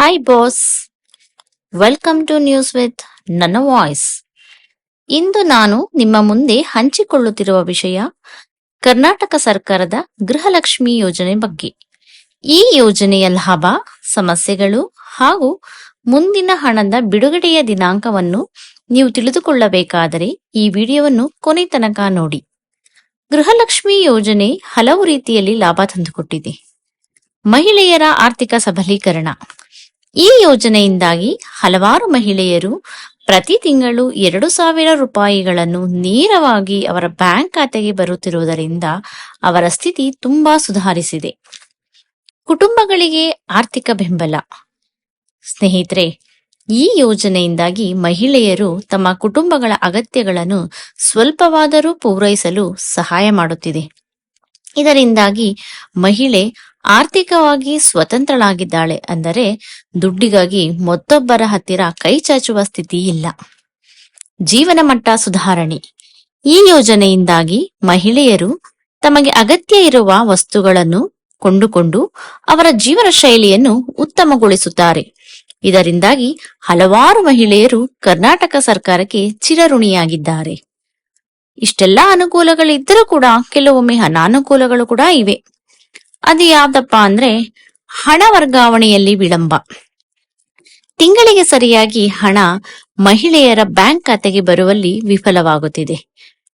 Hi boss welcome to news with ನನ್ನ voice ಇಂದು ನಾನು ನಿಮ್ಮ ಮುಂದೆ ಹಂಚಿಕೊಳ್ಳುತ್ತಿರುವ ವಿಷಯ, ಕರ್ನಾಟಕ ಸರ್ಕಾರದ ಗೃಹಲಕ್ಷ್ಮಿ ಯೋಜನೆ ಬಗ್ಗೆ. ಈ ಯೋಜನೆಯ ಲಾಭ, ಸಮಸ್ಯೆಗಳು ಹಾಗೂ ಮುಂದಿನ ಹಣದ ಬಿಡುಗಡೆಯ ದಿನಾಂಕವನ್ನು ನೀವು ತಿಳಿದುಕೊಳ್ಳಬೇಕಾದರೆ ಈ ವಿಡಿಯೋವನ್ನು ಕೊನೆ ತನಕ ನೋಡಿ. ಗೃಹಲಕ್ಷ್ಮಿ ಯೋಜನೆ ಹಲವು ರೀತಿಯಲ್ಲಿ ಲಾಭ ತಂದುಕೊಟ್ಟಿದೆ. ಮಹಿಳೆಯರ ಆರ್ಥಿಕ ಸಬಲೀಕರಣ ಈ ಯೋಜನೆಯಿಂದಾಗಿ ಹಲವಾರು ಮಹಿಳೆಯರು ಪ್ರತಿ ತಿಂಗಳು ಎರಡು ಸಾವಿರ ರೂಪಾಯಿಗಳನ್ನು ನೇರವಾಗಿ ಅವರ ಬ್ಯಾಂಕ್ ಖಾತೆಗೆ ಬರುತ್ತಿರುವುದರಿಂದ ಅವರ ಸ್ಥಿತಿ ತುಂಬಾ ಸುಧಾರಿಸಿದೆ. ಕುಟುಂಬಗಳಿಗೆ ಆರ್ಥಿಕ ಬೆಂಬಲ. ಸ್ನೇಹಿತರೆ, ಈ ಯೋಜನೆಯಿಂದಾಗಿ ಮಹಿಳೆಯರು ತಮ್ಮ ಕುಟುಂಬಗಳ ಅಗತ್ಯಗಳನ್ನು ಸ್ವಲ್ಪವಾದರೂ ಪೂರೈಸಲು ಸಹಾಯ ಮಾಡುತ್ತಿದೆ. ಇದರಿಂದಾಗಿ ಮಹಿಳೆ ಆರ್ಥಿಕವಾಗಿ ಸ್ವತಂತ್ರಳಾಗಿದ್ದಾಳೆ ಅಂದರೆ ದುಡ್ಡಿಗಾಗಿ ಮತ್ತೊಬ್ಬರ ಹತ್ತಿರ ಕೈ ಚಾಚುವ ಸ್ಥಿತಿ ಇಲ್ಲ. ಜೀವನ ಮಟ್ಟ ಸುಧಾರಣೆ. ಈ ಯೋಜನೆಯಿಂದಾಗಿ ಮಹಿಳೆಯರು ತಮಗೆ ಅಗತ್ಯ ಇರುವ ವಸ್ತುಗಳನ್ನು ಕೊಂಡುಕೊಂಡು ಅವರ ಜೀವನ ಶೈಲಿಯನ್ನು ಉತ್ತಮಗೊಳಿಸುತ್ತಾರೆ. ಇದರಿಂದಾಗಿ ಹಲವಾರು ಮಹಿಳೆಯರು ಕರ್ನಾಟಕ ಸರ್ಕಾರಕ್ಕೆ ಚಿರಋಣಿಯಾಗಿದ್ದಾರೆ. ಇಷ್ಟೆಲ್ಲಾ ಅನುಕೂಲಗಳಿದ್ದರೂ ಕೂಡ ಕೆಲವೊಮ್ಮೆ ಅನಾನುಕೂಲಗಳು ಕೂಡ ಇವೆ. ಅದು ಯಾವ್ದಪ್ಪ ಅಂದ್ರೆ ಹಣ ವರ್ಗಾವಣೆಯಲ್ಲಿ ವಿಳಂಬ. ತಿಂಗಳಿಗೆ ಸರಿಯಾಗಿ ಹಣ ಮಹಿಳೆಯರ ಬ್ಯಾಂಕ್ ಖಾತೆಗೆ ಬರುವಲ್ಲಿ ವಿಫಲವಾಗುತ್ತಿದೆ.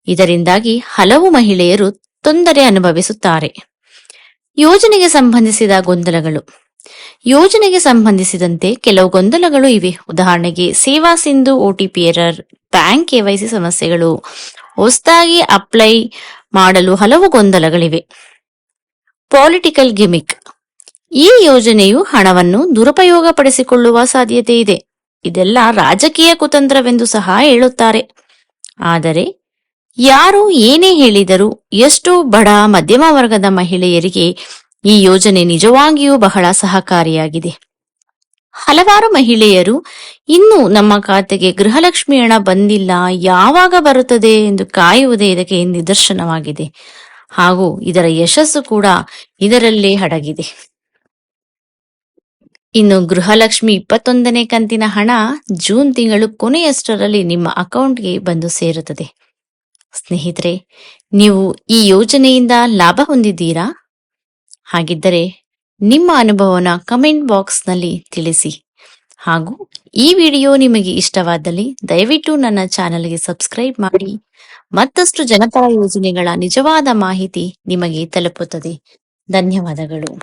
ಇದರಿಂದಾಗಿ ಹಲವು ಮಹಿಳೆಯರು ತೊಂದರೆ ಅನುಭವಿಸುತ್ತಾರೆ. ಯೋಜನೆಗೆ ಸಂಬಂಧಿಸಿದ ಗೊಂದಲಗಳು. ಯೋಜನೆಗೆ ಸಂಬಂಧಿಸಿದಂತೆ ಕೆಲವು ಗೊಂದಲಗಳು ಇವೆ. ಉದಾಹರಣೆಗೆ Seva Sindhu OTP error, bank KYC ಸಮಸ್ಯೆಗಳು, ಹೊಸದಾಗಿ ಅಪ್ಲೈ ಮಾಡಲು ಹಲವು ಗೊಂದಲಗಳಿವೆ. ಪೊಲಿಟಿಕಲ್ ಗಿಮಿಕ್ ಈ ಯೋಜನೆಯು ಹಣವನ್ನು ದುರುಪಯೋಗಪಡಿಸಿಕೊಳ್ಳುವ ಸಾಧ್ಯತೆ ಇದೆ. ಇದೆಲ್ಲ ರಾಜಕೀಯ ಕುತಂತ್ರವೆಂದು ಸಹ ಹೇಳುತ್ತಾರೆ. ಆದರೆ ಯಾರು ಏನೇ ಹೇಳಿದರೂ ಎಷ್ಟು ಬಡ ಮಧ್ಯಮ ವರ್ಗದ ಮಹಿಳೆಯರಿಗೆ ಈ ಯೋಜನೆ ನಿಜವಾಗಿಯೂ ಬಹಳ ಸಹಕಾರಿಯಾಗಿದೆ. ಹಲವಾರು ಮಹಿಳೆಯರು ಇನ್ನೂ ನಮ್ಮ ಖಾತೆಗೆ ಗೃಹಲಕ್ಷ್ಮಿ ಹಣ ಬಂದಿಲ್ಲ ಯಾವಾಗ ಬರುತ್ತದೆ ಎಂದು ಕಾಯುವುದೇ ಇದಕ್ಕೆ ನಿದರ್ಶನವಾಗಿದೆ. ಹಾಗೂ ಇದರ ಯಶಸ್ಸು ಕೂಡ ಇದರಲ್ಲೇ ಅಡಗಿದೆ ಇನ್ನು ಗೃಹಲಕ್ಷ್ಮಿ ಇಪ್ಪತ್ತೊಂದನೇ ಕಂತಿನ ಹಣ ಜೂನ್ ತಿಂಗಳು ಕೊನೆಯಷ್ಟರಲ್ಲಿ ನಿಮ್ಮ ಅಕೌಂಟ್ಗೆ ಬಂದು ಸೇರುತ್ತದೆ. ಸ್ನೇಹಿತರೆ, ನೀವು ಈ ಯೋಜನೆಯಿಂದ ಲಾಭ ಹೊಂದಿದ್ದೀರಾ? ಹಾಗಿದ್ದರೆ ನಿಮ್ಮ ಅನುಭವನ ಕಮೆಂಟ್ ಬಾಕ್ಸ್ನಲ್ಲಿ ತಿಳಿಸಿ. ಹಾಗೂ ಈ ವಿಡಿಯೋ ನಿಮಗೆ ಇಷ್ಟವಾದಲ್ಲಿ ದಯವಿಟ್ಟು ನನ್ನ ಚಾನಲ್ಗೆ ಸಬ್ಸ್ಕ್ರೈಬ್ ಮಾಡಿ. ಮತ್ತಷ್ಟು ಜನಪರ ಯೋಜನೆಗಳ ನಿಜವಾದ ಮಾಹಿತಿ ನಿಮಗೆ ತಲುಪುತ್ತದೆ. ಧನ್ಯವಾದಗಳು.